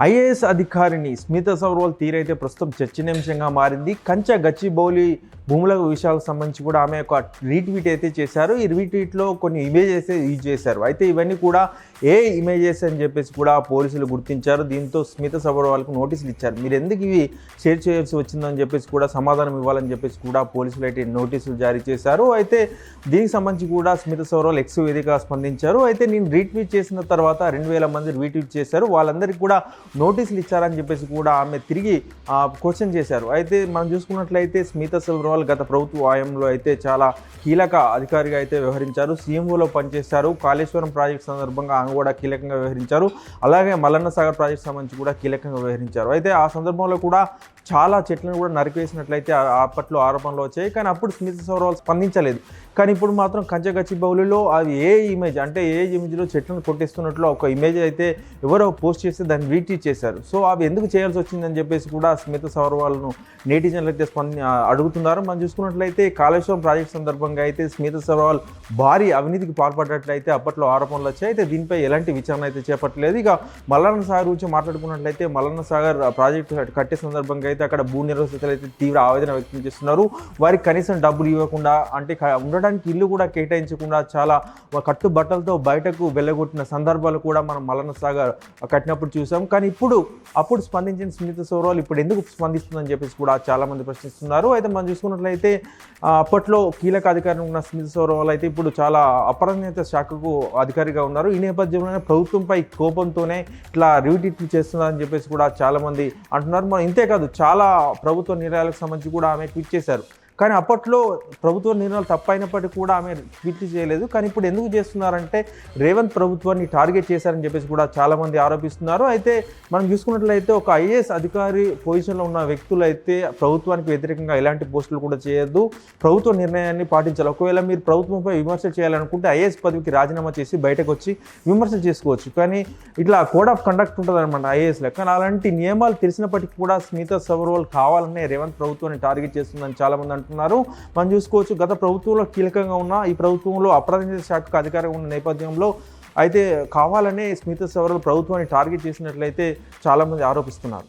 IAS అధికారిని స్మిత సౌర్వాల్ తీరైతే ప్రస్తుతం చర్చనీయాంశంగా మారింది. కంచె గచ్చిబౌలి భూముల విషయాలకు సంబంధించి కూడా ఆమె ఒక రీట్వీట్ అయితే చేశారు. ఈ రీట్వీట్లో కొన్ని ఇమేజెస్ యూజ్ చేశారు. అయితే ఇవన్నీ కూడా ఏ ఇమేజెస్ అని చెప్పేసి కూడా పోలీసులు గుర్తించారు. దీంతో స్మిత సౌర్వాల్కు నోటీసులు ఇచ్చారు. మీరు ఎందుకు ఇవి షేర్ చేయాల్సి వచ్చిందని చెప్పేసి కూడా సమాధానం ఇవ్వాలని చెప్పేసి కూడా పోలీసులు అయితే నోటీసులు జారీ చేశారు. అయితే దీనికి సంబంధించి కూడా స్మిత సబర్వాల్ ఎక్స్ వేదిక స్పందించారు. అయితే నేను రీట్వీట్ చేసిన తర్వాత రెండు వేల మంది రీట్వీట్ చేశారు. వాళ్ళందరికీ కూడా నోటీసులు ఇచ్చారని చెప్పేసి కూడా ఆమె తిరిగి క్వశ్చన్ చేశారు. అయితే మనం చూసుకున్నట్లయితే స్మిత వాళ్ళు గత ప్రభుత్వ ఆయంలో అయితే చాలా కీలక అధికారిగా అయితే వ్యవహరించారు. సీఎంఓలో పనిచేశారు. కాళేశ్వరం ప్రాజెక్ట్ సందర్భంగా ఆమె కూడా కీలకంగా వ్యవహరించారు. అలాగే మల్లన్న సాగర్ ప్రాజెక్ట్ సంబంధించి కూడా కీలకంగా వ్యవహరించారు. అయితే ఆ సందర్భంలో కూడా చాలా చెట్లను కూడా నరికేసినట్లయితే అప్పట్లో ఆరోపణలు వచ్చాయి. కానీ అప్పుడు స్మిత సౌరవాల్ స్పందించలేదు. కానీ ఇప్పుడు మాత్రం కంచగచ్చి బౌలిలో అది ఏ ఇమేజ్ అంటే ఏ ఇమేజ్లో చెట్లను కొట్టిస్తున్నట్లు ఒక ఇమేజ్ అయితే ఎవరో పోస్ట్ చేస్తే దాన్ని రీట్వీట్ చేశారు. సో అవి ఎందుకు చేయాల్సి వచ్చిందని చెప్పేసి కూడా స్మిత సౌరవాల్ను నేటిజన్లు అయితే స్పంది అడుగుతున్నారు. మనం చూసుకున్నట్లయితే కాళేశ్వరం ప్రాజెక్ట్ సందర్భంగా అయితే స్మిత సౌరవాల్ భారీ అవినీతికి పాల్పడ్డట్లయితే అప్పట్లో ఆరోపణలు వచ్చాయి. అయితే దీనిపై ఎలాంటి విచారణ అయితే చేపట్టలేదు. ఇక మల్లన్న సాగర్ గురించి మాట్లాడుకున్నట్లయితే మల్లన్న సాగర్ ప్రాజెక్టు కట్టే సందర్భంగా అయితే అక్కడ భూ నిర్వసితులు అయితే తీవ్ర ఆవేదన వ్యక్తం చేస్తున్నారు. వారికి కనీసం డబ్బులు ఇవ్వకుండా అంటే ఉండడానికి ఇల్లు కూడా కేటాయించకుండా చాలా కట్టు బట్టలతో బయటకు వెళ్ళగొట్టిన సందర్భాలు కూడా మనం మల్లన్న సాగర్ కట్టినప్పుడు చూసాం. కానీ ఇప్పుడు అప్పుడు స్పందించిన స్మిత సౌరవాల్ ఇప్పుడు ఎందుకు స్పందిస్తుందని చెప్పేసి కూడా చాలా మంది ప్రశ్నిస్తున్నారు. అయితే మనం చూసుకున్నట్లయితే అప్పట్లో కీలక అధికారి ఉన్న స్మిత్ సోరోవాల్ అయితే ఇప్పుడు చాలా అపరాధ్యత శాఖకు అధికారిగా ఉన్నారు. ఈ నేపథ్యంలోనే ప్రభుత్వంపై కోపంతోనే ఇట్లా రివిటిట్లు చేస్తున్నారని చెప్పేసి కూడా చాలామంది అంటున్నారు. మనం ఇంతే కాదు చాలా ప్రభుత్వ నిర్ణయాలకు సంబంధించి కూడా ఆమె ట్వీట్ చేశారు. కానీ అప్పట్లో ప్రభుత్వ నిర్ణయాలు తప్పైనప్పటికీ కూడా ఆమె ట్వీట్లు చేయలేదు. కానీ ఇప్పుడు ఎందుకు చేస్తున్నారంటే రేవంత్ ప్రభుత్వాన్ని టార్గెట్ చేశారని చెప్పేసి కూడా చాలామంది ఆరోపిస్తున్నారు. అయితే మనం చూసుకున్నట్లయితే ఒక ఐఏఎస్ అధికారి పొజిషన్లో ఉన్న వ్యక్తులు అయితే ప్రభుత్వానికి వ్యతిరేకంగా ఎలాంటి పోస్టులు కూడా చేయొద్దు. ప్రభుత్వ నిర్ణయాన్ని పాటించాలి. ఒకవేళ మీరు ప్రభుత్వంపై విమర్శ చేయాలనుకుంటే ఐఏఎస్ పదవికి రాజీనామా చేసి బయటకు వచ్చి విమర్శ చేసుకోవచ్చు. కానీ ఇట్లా కోడ్ ఆఫ్ కండక్ట్ ఉంటుంది అనమాట ఐఏఎస్లో కానీ అలాంటి నియమాలు తెలిసినప్పటికీ కూడా స్మిత సబర్వాల్ కావాలనే రేవంత్ ప్రభుత్వాన్ని టార్గెట్ చేస్తుందని చాలామంది అంటున్నారు. మనం చూసుకోవచ్చు గత ప్రభుత్వంలో కీలకంగా ఉన్న ఈ ప్రభుత్వంలో అప్రాధికార శాఖకు అధికారంగా ఉన్న నేపథ్యంలో అయితే కావాలనే స్మిత సవరలు ప్రభుత్వాన్ని టార్గెట్ చేసినట్లయితే చాలామంది ఆరోపిస్తున్నారు.